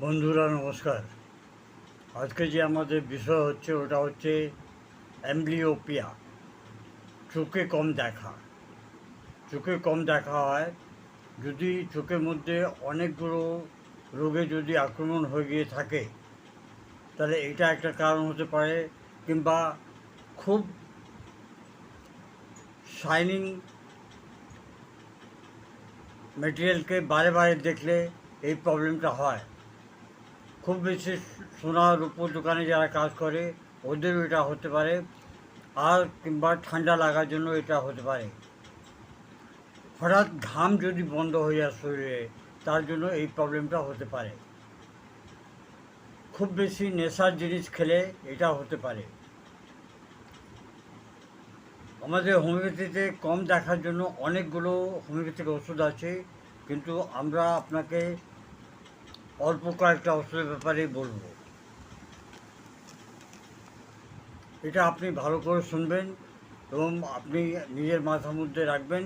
বন্ধুরা, নমস্কার। আজকে যে আমাদের বিষয় হচ্ছে, ওটা হচ্ছে অ্যাম্বলিওপিয়া। চোখে কম দেখা। চোখে কম দেখা হয়। যদি চোখের মধ্যে অনেকগুলো রোগে যদি আক্রমণ হয়ে গিয়ে থাকে, তাহলে এটা একটা কারণ হতে পারে কিংবা খুব শাইনিং মেটেরিয়ালকে বারে বারে দেখলে এই প্রবলেমটা হয়। খুব বেশি সোনা রূপোর দোকানে যারা কাজ করে, ওদেরও এটা হতে পারে। আর কিংবা ঠান্ডা লাগার জন্য এটা হতে পারে। হঠাৎ ঘাম যদি বন্ধ হয়ে যায় শরীরে, তার জন্য এই প্রবলেমটা হতে পারে। খুব বেশি নেশার জিনিস খেলে এটা হতে পারে। আমাদের হোমিওপ্যাথিতে কম দেখার জন্য অনেকগুলো হোমিওপ্যাথিক ওষুধ আছে, কিন্তু আমরা আপনাকে অল্প কয়েকটা ওষুধের ব্যাপারেই বলব। এটা আপনি ভালো করে শুনবেন এবং আপনি নিজের মাথার মধ্যে রাখবেন।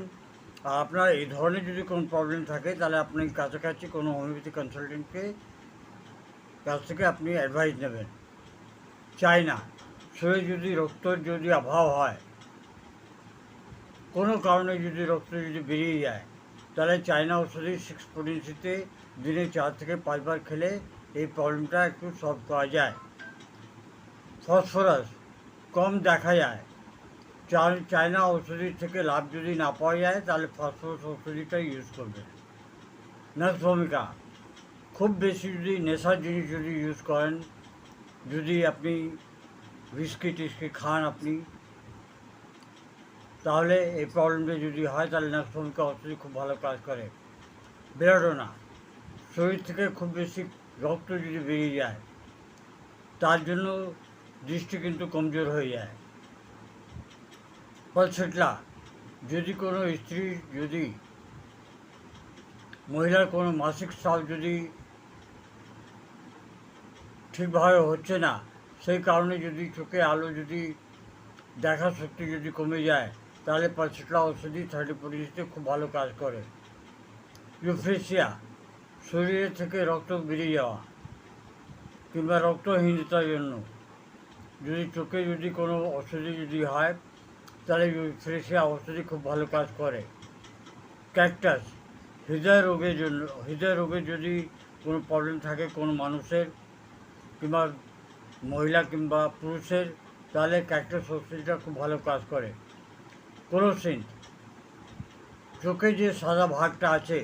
আর আপনার এই ধরনের যদি কোনো প্রবলেম থাকে, তাহলে আপনি কাছাকাছি কোনো হোমিওপ্যাথি কনসালটেন্টকে কাছ থেকে আপনি অ্যাডভাইস নেবেন। চাই না। শরীরে যদি রক্তর যদি অভাব হয়, কোনো কারণে যদি রক্ত যদি বেরিয়ে যায় তাহলে চায়না ওষুধে সিক্স পোটেন্সিতে দিনে চার থেকে পাঁচবার খেলে এই প্রবলেমটা একটু সলভ করা যায়। ফসফরাস কম দেখা যায়। চা- চায়না ওষুধের থেকে লাভ যদি না পাওয়া যায়, তাহলে ফসফরাস ওষুধিটাই ইউজ করবে। নার্স ভূমিকা খুব বেশি যদি নেশার জিনিস যদি ইউজ করেন, যদি আপনি বিস্কিট টিস্কিট খান আপনি তাহলে এই প্রবলেমটা যদি হয়, তাহলে নার্স ভূমিকা ওষুধই খুব ভালো কাজ করে। বেরোডোনা শরীর থেকে খুব বেশি রক্ত যদি বেরিয়ে যায়, তার জন্য দৃষ্টি কিন্তু কমজোর হয়ে যায়। পলসেটলা যদি কোনো স্ত্রী যদি, মহিলার কোনো মাসিক স্রাব যদি ঠিকভাবে হচ্ছে না, সেই কারণে যদি চোখে আলো যদি দেখার শক্তি যদি কমে যায় তাহলে পালসেটলা ওষুধই থার্টি পরিস্থিতি খুব ভালো কাজ করে। ইউফ্রেশিয়া শরীরে থেকে রক্ত বেরিয়ে যাওয়া কিংবা রক্তহীনতার জন্য। যদি চোখে যদি কোনো ওষুধি যদি হয়, তাহলে ইউফ্রেশিয়া ওষুধই খুব ভালো কাজ করে। ক্যাকটাস হৃদয় রোগের জন্য, হৃদয় রোগের যদি কোনো প্রবলেম থাকে কোনো মানুষের কিংবা মহিলা কিংবা পুরুষের, তাহলে ক্যাকটাস ওষুধটা খুব ভালো কাজ করে। ক্লোসিন চোখে যে সাদা ভাগটা আছে,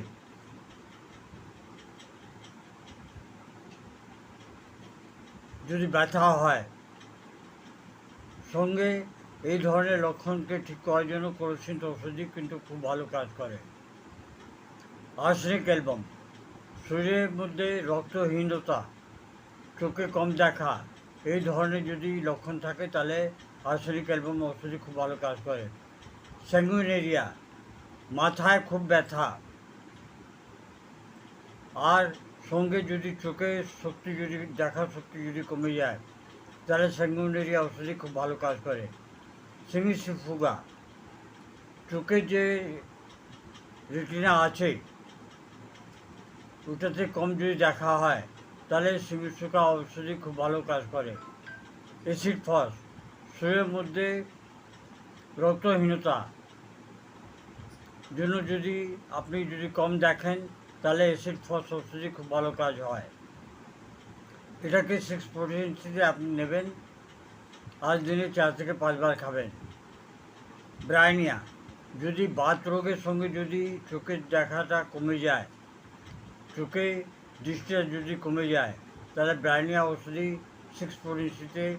যদি ব্যথা হয়, সঙ্গে এই ধরনের লক্ষণকে ঠিক করার জন্য ক্লোসিন ওষুধই কিন্তু খুব ভালো কাজ করে। আর্সেনিক অ্যালবাম, শরীরের মধ্যে রক্তহীনতা, চোখে কম দেখা, এই ধরনের যদি লক্ষণ থাকে তাহলে আর্সেনিক অ্যালবাম ওষুধই খুব ভালো কাজ করে। স্যাঙ্গুইনেরিয়া মাথায় খুব ব্যথা। আর সঙ্গে যদি চোখের শক্তি যদি, দেখার শক্তি যদি কমে যায়, তাহলে স্যাঙ্গুইনেরিয়া ওষুধই খুব ভালো কাজ করে। সিমিসি ফুগা। চোখে যে রেটিনা আছে, ওটাতে কম যদি দেখা হয়, তাহলে সিমিসুকা ওষুধই খুব ভালো কাজ করে। Acid phos. শরীরের মধ্যে রক্তহীনতা। জন্য যদি আপনি যদি কম দেখেন, তাহলে অ্যাসিড ফস ওষুধই খুব ভালো কাজ হয়। এটাকে সিক্স পোটেন্সিতে আপনি নেবেন। আজ দিনে চার থেকে পাঁচবার খাবেন। ব্রাইনিয়া, যদি বাত রোগের সঙ্গে যদি চোখের দেখাটা কমে যায়, চোখে দৃষ্টিটা যদি কমে যায়, তাহলে ব্রাইনিয়া ওষুধই সিক্স পোটেন্সিতে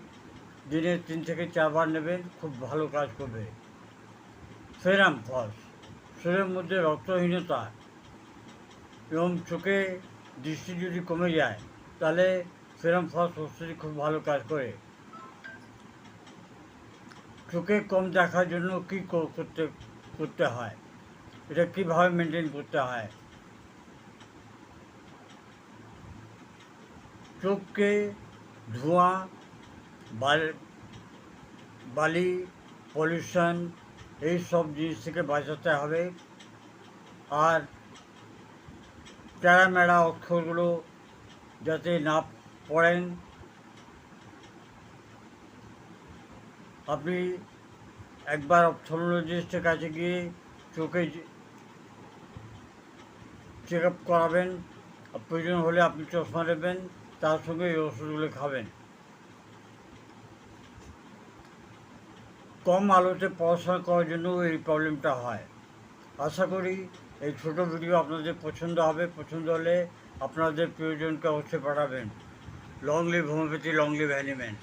দিনে তিন থেকে চারবার নেবেন, খুব ভালো কাজ করবে। ফেরাম ফস শরীরের মধ্যে রক্তহীনতা এবং চোখে দৃষ্টি যদি কমে যায়, তাহলে ফেরাম ফস ওষুধই খুব ভালো কাজ করে। চোখে কম দেখার জন্য কী করতে করতে হয়? এটা কীভাবে মেনটেন করতে হয়? চোখকে ধোঁয়া, বালি পলিউশন এই সব জিনিস থেকে বাঁচাতে হবে। আর মেড়া অক্ষরগুলো যাতে না পড়েন। আপনি একবার অপথলমোলজিস্টের কাছে গিয়ে চোখে চেক আপ করাবেন। প্রয়োজন হলে আপনি চশমা নেবেন তার সঙ্গে এই ওষুধগুলো খাবেন। কম আলোতে পড়াশোনা করার জন্য এই প্রবলেমটা হয়। আশা করি এই ছোট ভিডিও আপনাদের পছন্দ হবে। পছন্দ হলে আপনাদের প্রয়োজনকে অবশ্যই পাঠাবেন long live homeopathy long live অ্যানিমেন্ট